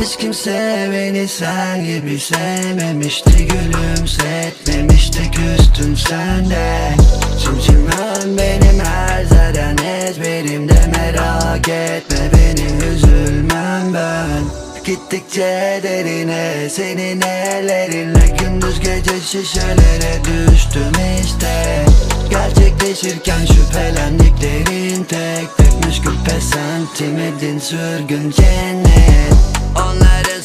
Hiç kimse beni sen gibi sevmemişti Gülümsetmemişti küstüm sende Çimçimem benim her zaten ezberimde Merak etme beni üzülmem ben. Gittikçe derine senin ellerinle Gündüz gece şişelere düştüm işte. Gerçekleşirken şüphelendiklerin tek tek müşkül pesentimidin sürgün cennet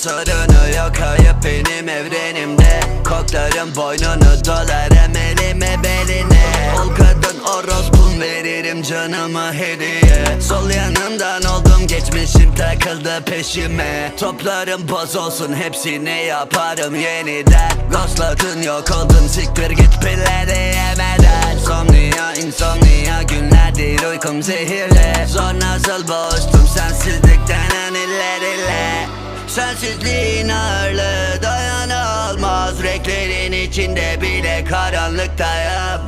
sorunu yok hayıp benim evrenimde Koklarım boynunu dolarım elime beline Ol kadın orospun veririm canıma hediye Sol yanımdan oldum geçmişim takıldı peşime Toplarım boz olsun hepsini yaparım yeniden Ghostladın yok oldun siktir git pilleri yemeden Somnia insomnia günlerdir uykum zehirle Zor nasıl boğuştum ile Sensizliğin ağırlığı dayanılmaz. Renklerin içinde bile karanlıktayım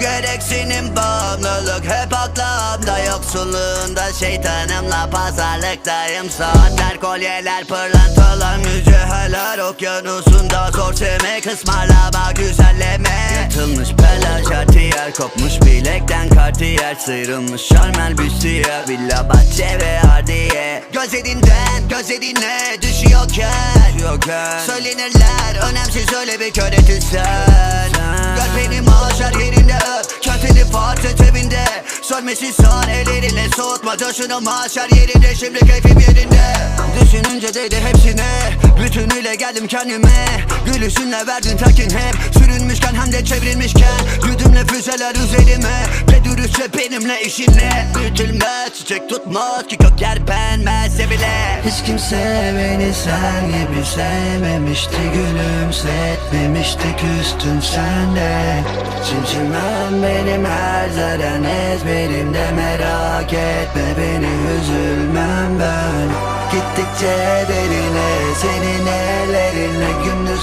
Gereksinim bağımlılık hep aklımda Yoksulluğunda şeytanımla pazarlıktayım. Saatler, kolyeler, pırlantalar Mücevherler okyanusunda Zor sevmek, ısmarlama, güzelleme Yatılmış pelaj, artiyer Kopmuş bilekten kartiyer Sıyrılmış. Şarmel büstiyer Villa, bahçe ve hardiye Gözlerinden gözlerine düşüyorken Söylenirler önemsiz öyle bir kör etilsen Gör beni maaşlar yerinde öp. Kendini fark et evinde Sönmesin son ellerinle soğutma Coşunu. Maaşlar yerinde şimdi keyfim yerinde. Düşününce değdi hepsine Bütünüyle geldim kendime. Gülüşünle verdin tekin hep. Sürünmüşken hem de çevrilmişken. Güdümle füzeler üzerime. Ve dürüstçe benimle işin ne çiçek tutmaz ki kökler benmezse bile. Hiç kimse beni sen gibi sevmemişti Gülümsetmemişti küstün sen de Çimçimem benim her zaten ezberimde Merak etme beni üzülmem ben. Gittikçe derine Gündüz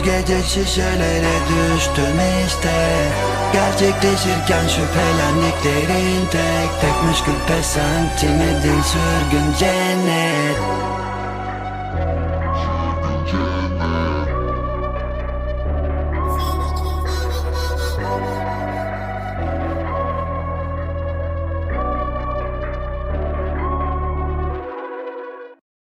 gece şişelere düştüm işte. Gerçekleşirken şüphelendiklerin tek tek müşkül pesentimidin sürgün cennet